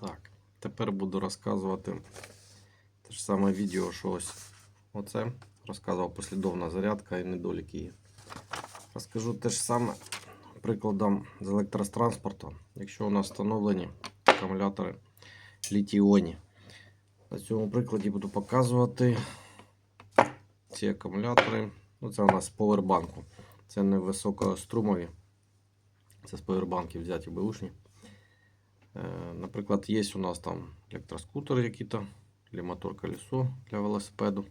Так, тепер буду розказувати те ж саме відео, що ось оце. Розказував послідовна зарядка і недоліки її. Розкажу те ж саме прикладом з електротранспорту. Якщо у нас встановлені акумулятори літій-іонні. На цьому прикладі буду показувати ці акумулятори. Ну, це у нас з повербанку. Це не високострумові. Це з повербанків взяті беушні. Е, Наприклад, є у нас там електроскутер який-то, або мотор колесо для велосипеду.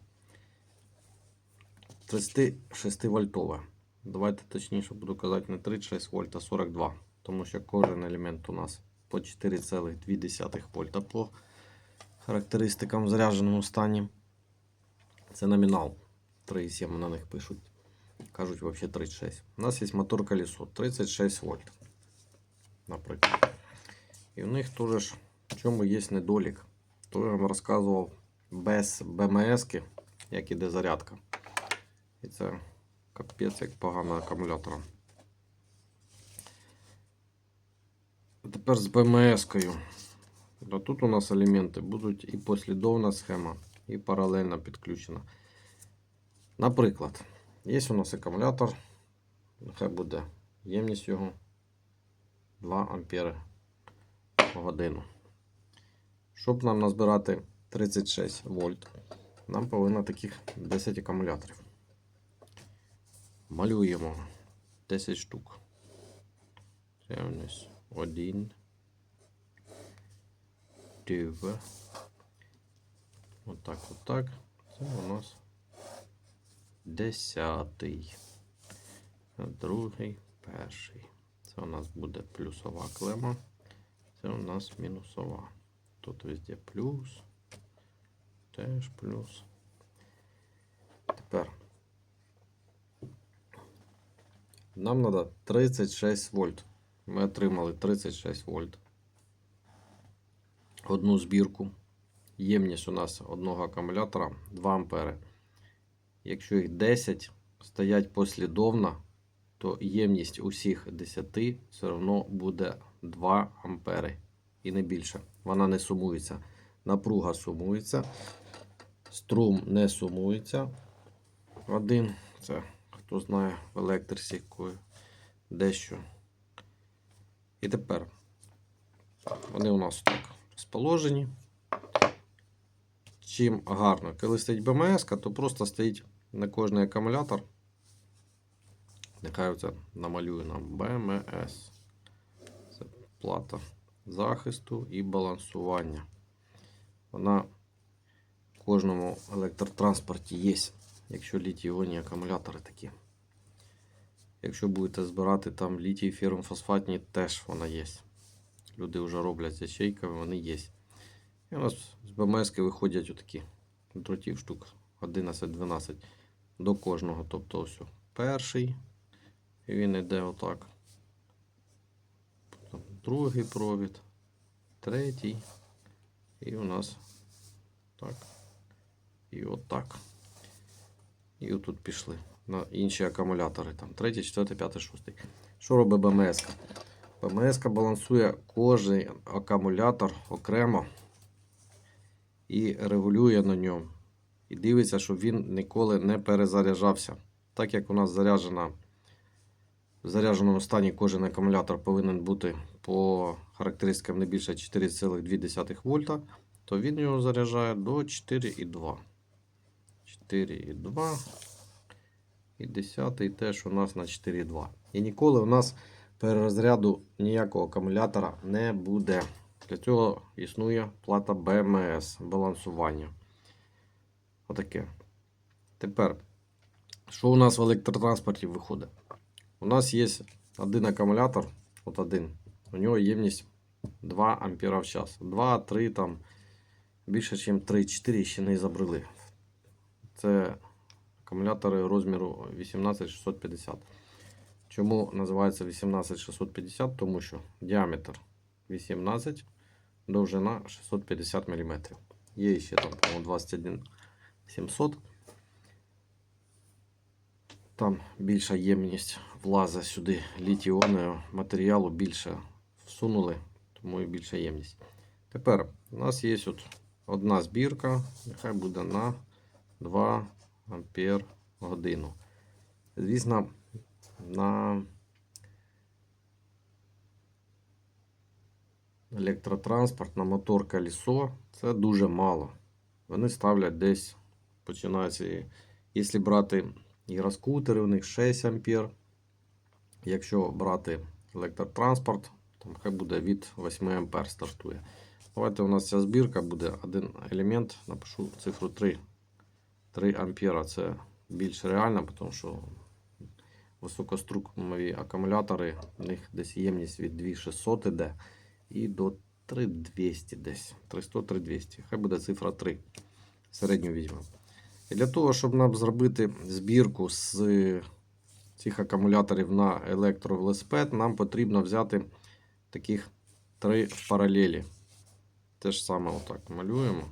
36 вольтове. Давайте точніше буду казати не 36 вольт, а 42. Тому що кожен елемент у нас по 4,2 вольта по характеристикам в зарядженому стані. Це номінал. 3,7 на них пишуть. Кажуть, взагалі 36. У нас є мотор колесо 36 вольт. Наприклад. І в них теж в чому є недолік. Я вам розказував без БМС, як іде зарядка. І це капець як погано акумулятором. А Тепер з БМС-кою. Тут у нас елементи будуть і послідовна схема, і паралельно підключена. Наприклад, є у нас акумулятор, нехай буде ємність його 2 ампери годину. Щоб нам назбирати 36 вольт, нам повинно таких 10 акумуляторів. Малюємо 10 штук. Це у нас 1, 2. Отак, отак. Це у нас десятий. Другий, перший. Це у нас буде плюсова клема. Це у нас мінусова. Тут везде плюс. Теж плюс. Тепер. Нам треба 36 вольт. Ми отримали 36 вольт. Одну збірку. Ємність у нас одного акумулятора 2 ампери. Якщо їх 10 стоять послідовно, то ємність усіх 10 все одно буде 2 ампери і не більше. Вона не сумується. Напруга сумується, струм не сумується. Один, це хто знає в електриці дещо. І тепер вони у нас так розположені. Чим гарно, коли стоїть БМС, то просто стоїть на кожний акумулятор. Нехай це намалює нам БМС. Плата захисту і балансування. Вона в кожному електротранспорті є, якщо літій-іонні акумулятори такі. Якщо будете збирати там літій фосфатні теж вона є. Люди вже роблять з ячейками, вони є. І у нас з БМС виходять отакі дротів штук 11-12 до кожного. Тобто ось перший. І він йде отак. Другий провід, третій. І у нас так. І отак. І отут пішли на інші акумулятори. Там третій, четвертий, п'ятий, шостий. Що робить БМС? БМС балансує кожен акумулятор окремо і регулює на ньому. І дивиться, щоб він ніколи не перезаряджався. Так як у нас заряджена в зарядженому стані кожен акумулятор повинен бути по характеристикам не більше 4,2 вольта, то він його заряджає до 4,2. 4,2. І 10 теж у нас на 4,2. І ніколи у нас перерозряду ніякого акумулятора не буде. Для цього існує плата БМС балансування. Отаке. Тепер, що у нас в електротранспорті виходить? У нас є один акумулятор, от один. У нього ємність 2 ампера в час. 2, 3 там більше, ніж 3-4 ще не забрали. Це акумулятори розміру 18650. Чому називається 18650? Тому що діаметр 18, довжина 650 мм. Є ще там, по-моєму, 21700. Там більша ємність влазить сюди літіонного матеріалу більше всунули, тому і більша ємність. Тепер у нас є от одна збірка, нехай буде на 2 ампер годину. Звісно, на електротранспорт, на мотор колесо це дуже мало. Вони ставлять десь, починається, якщо брати гіроскутери, у них 6 ампер. Якщо брати електротранспорт, то хай буде від 8 ампер стартує. Давайте у нас ця збірка буде один елемент, напишу цифру 3. 3 ампера це більш реально, тому що високострумові акумулятори, у них десь ємність від 2600 іде і до 3200 десь. 300-3200. Хай буде цифра 3. Середню візьмемо. Для того, щоб нам зробити збірку з цих акумуляторів на електровелосипед, нам потрібно взяти таких три паралелі. Те ж саме отак малюємо.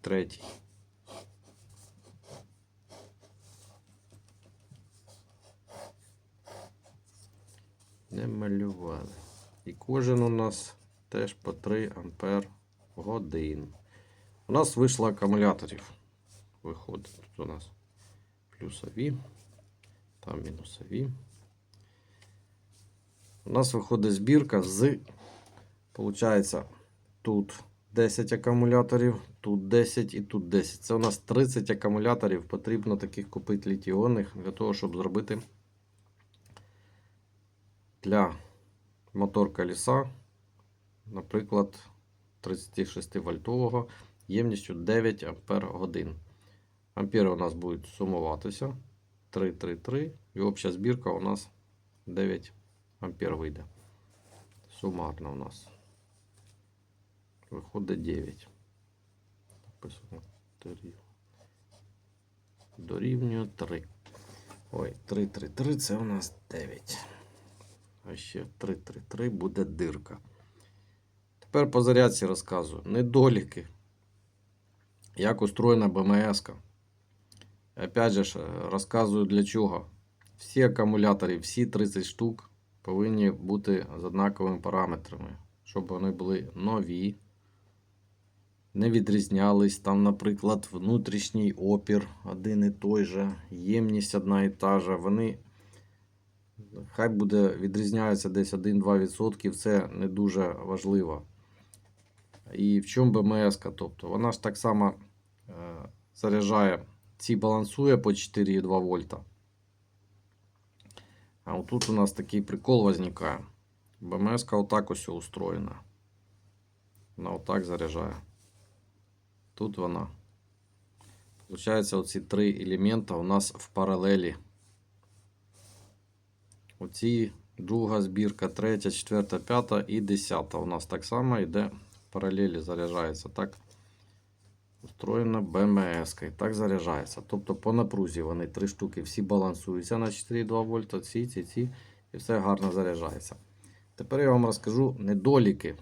Третій. Не малювали. І кожен у нас теж по 3 ампер годин. У нас вийшло акумуляторів. Виходить. Тут у нас плюсові, там мінусові. У нас виходить збірка з, виходить, тут 10 акумуляторів, тут 10 і тут 10. Це у нас 30 акумуляторів. Потрібно таких купити літіонних для того, щоб зробити для мотор колеса, наприклад, 36 вольтового ємністю 9 ампер годин. Ампери у нас будуть сумуватися 3, 3, 3. І обща збірка у нас 9 ампер вийде. Сумарно у нас. Виходить 9. Написано дорів- дорівнює 3. Ой, 3, 3, 3 це у нас 9. А ще 3, 3, 3 буде дирка. Тепер по зарядці розказую. Недоліки. Як устроєна БМС. -ка. Опять же, розказую для чого. Всі акумулятори, всі 30 штук повинні бути з однаковими параметрами, щоб вони були нові, не відрізнялись. Там, наприклад, внутрішній опір один і той же, ємність одна і та же. Вони хай буде відрізняються десь 1-2%, це не дуже важливо. І в чому БМС? Тобто вона ж так само е, заряджає, ці балансує по 4,2 вольта. А отут у нас такий прикол возникає. БМС отак ось устроєна. Вона отак заряджає. Тут вона. Получається, оці три елемента у нас в паралелі. Оці друга збірка, третя, четверта, п'ята і десята. У нас так само йде паралелі, заряджається. Так устроєна БМС. І так заряджається. Тобто по напрузі вони три штуки всі балансуються на 4,2 вольта, ці, ці, ці, і все гарно заряджається. Тепер я вам розкажу недоліки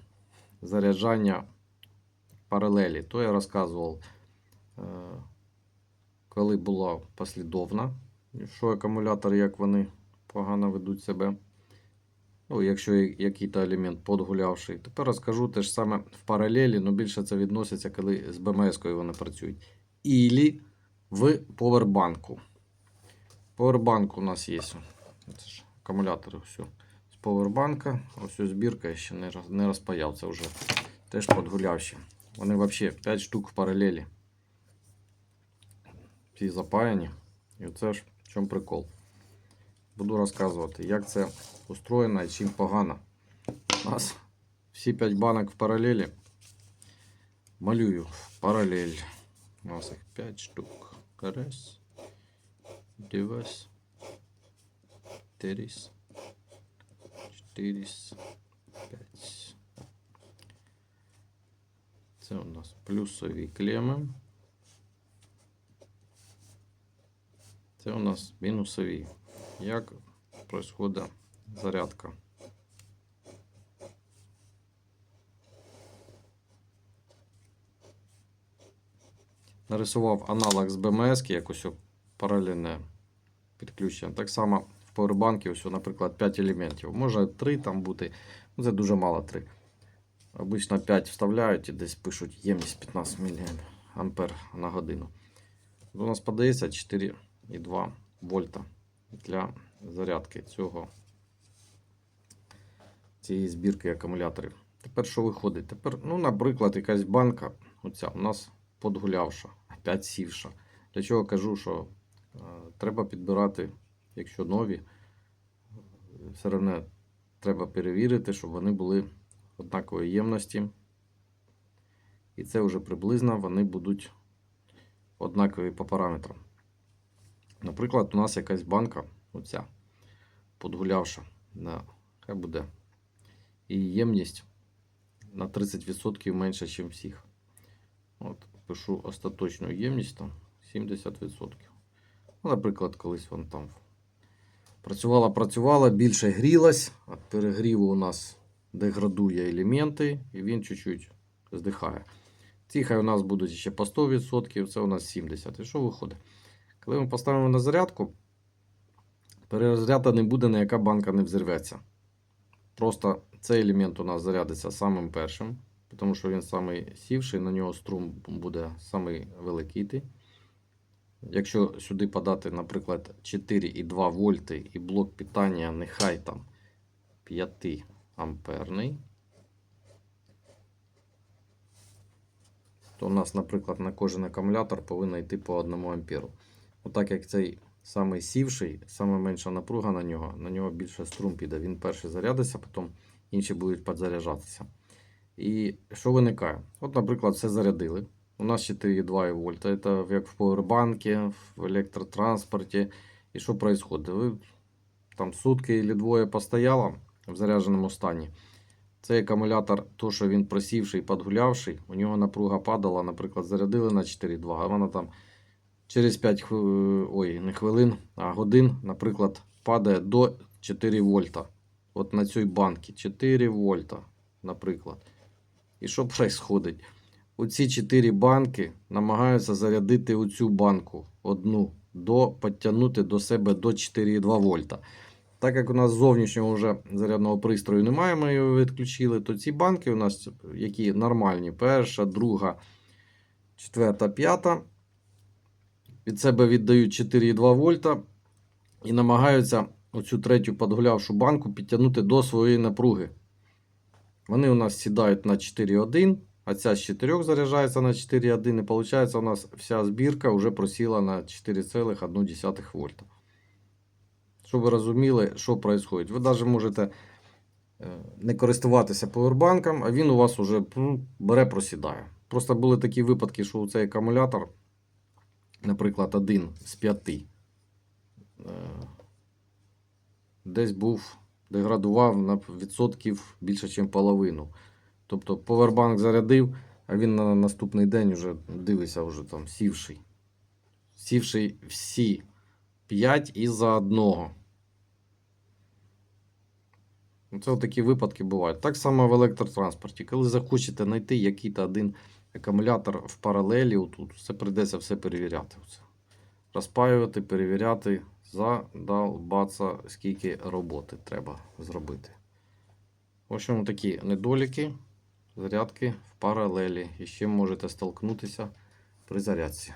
заряджання паралелі. То я розказував, е, коли була послідовна, що акумулятори, як вони погано ведуть себе. Ну, якщо якийсь елемент подгулявший. Тепер розкажу те ж саме в паралелі, але більше це відноситься, коли з БМС-кою вони працюють. Ілі в повербанку. Повербанк у нас є. Це ж акумулятори. Все. З повербанка. Ось ось збірка я ще не, роз- не розпаяв. Це вже теж подгулявші. Вони взагалі 5 штук в паралелі. Всі запаяні. І оце ж в чому прикол. Буду розказувати, як це устроєно і чим погано. У нас всі 5 банок в паралелі. Малюю в паралель. У нас їх 5 штук. Раз, два, три, чотири, п'ять. Це у нас плюсові клеми. Це у нас мінусові. Як происходит зарядка? Нарисував аналог з БМС, якось о- паралельне підключення. Так само в поwerbank, ось, наприклад, 5 елементів. Може 3 там бути, це дуже мало 3. Обично 5 вставляють і десь пишуть ємність 15 мА на годину. У нас подається 4,2 вольта для зарядки цього цієї збірки акумуляторів. Тепер що виходить? Тепер, ну, наприклад, якась банка, оця у нас подгулявша, опять сівша. Для чого кажу, що е, треба підбирати, якщо нові, все одно треба перевірити, щоб вони були однакової ємності. І це вже приблизно вони будуть однакові по параметрам. Наприклад, у нас якась банка, оця, подгулявша, на, хай буде, і ємність на 30% менше, ніж всіх. От, пишу остаточну ємність там 70%. Ну, наприклад, колись вон там працювала, працювала, більше грілась, а перегріву у нас деградує елементи, і він чуть-чуть здихає. Ці хай у нас будуть ще по 100%, це у нас 70%. І що виходить? Коли ми поставимо на зарядку, перезаряда не буде, ніяка банка не взірветься. Просто цей елемент у нас зарядиться самим першим, тому що він самий сівший, на нього струм буде самий великий йти. Якщо сюди подати, наприклад, 4,2 вольти і блок питання нехай там 5 амперний, то у нас, наприклад, на кожен акумулятор повинен йти по 1 амперу. Отак як цей самий сівший, саме менша напруга на нього, на нього більше струм піде. Він перший зарядиться, потім інші будуть підзаряджатися. І що виникає? От, наприклад, все зарядили. У нас 4,2 вольта. Це як в поwerbank, в електротранспорті. І що відбувається? Ви там сутки або двоє постояло в зарядженому стані. Цей акумулятор, то, що він просівший, підгулявший, у нього напруга падала, наприклад, зарядили на 4,2, а вона там через 5 хвилин, ой, не хвилин, а годин, наприклад, падає до 4 вольта. От на цій банці 4 вольта, наприклад. І що відбувається? Оці 4 банки намагаються зарядити оцю банку одну, до, підтягнути до себе до 4,2 вольта. Так як у нас зовнішнього вже зарядного пристрою немає, ми його відключили, то ці банки у нас, які нормальні, перша, друга, четверта, п'ята, від себе віддають 4,2 вольта і намагаються оцю третю подгулявшу банку підтягнути до своєї напруги. Вони у нас сідають на 4,1, а ця з 4 заряджається на 4,1. І виходить, у нас вся збірка вже просіла на 4,1 вольта. Щоб ви розуміли, що відбувається. Ви навіть можете е, не користуватися повербанком, а він у вас вже ну, бере, просідає. Просто були такі випадки, що цей акумулятор, наприклад, один з п'яти, е, десь був, деградував на відсотків більше, ніж половину. Тобто повербанк зарядив, а він на наступний день вже дивиться, вже там сівший. Сівший всі 5 із-за одного. Ну, Це такі випадки бувають. Так само в електротранспорті. Коли захочете знайти якийсь один акумулятор в паралелі, отут, це прийдеться все перевіряти. Оце. Розпаювати, перевіряти, задолбаться, скільки роботи треба зробити. В общем, такі недоліки, зарядки в паралелі. І з чим можете столкнутися при зарядці.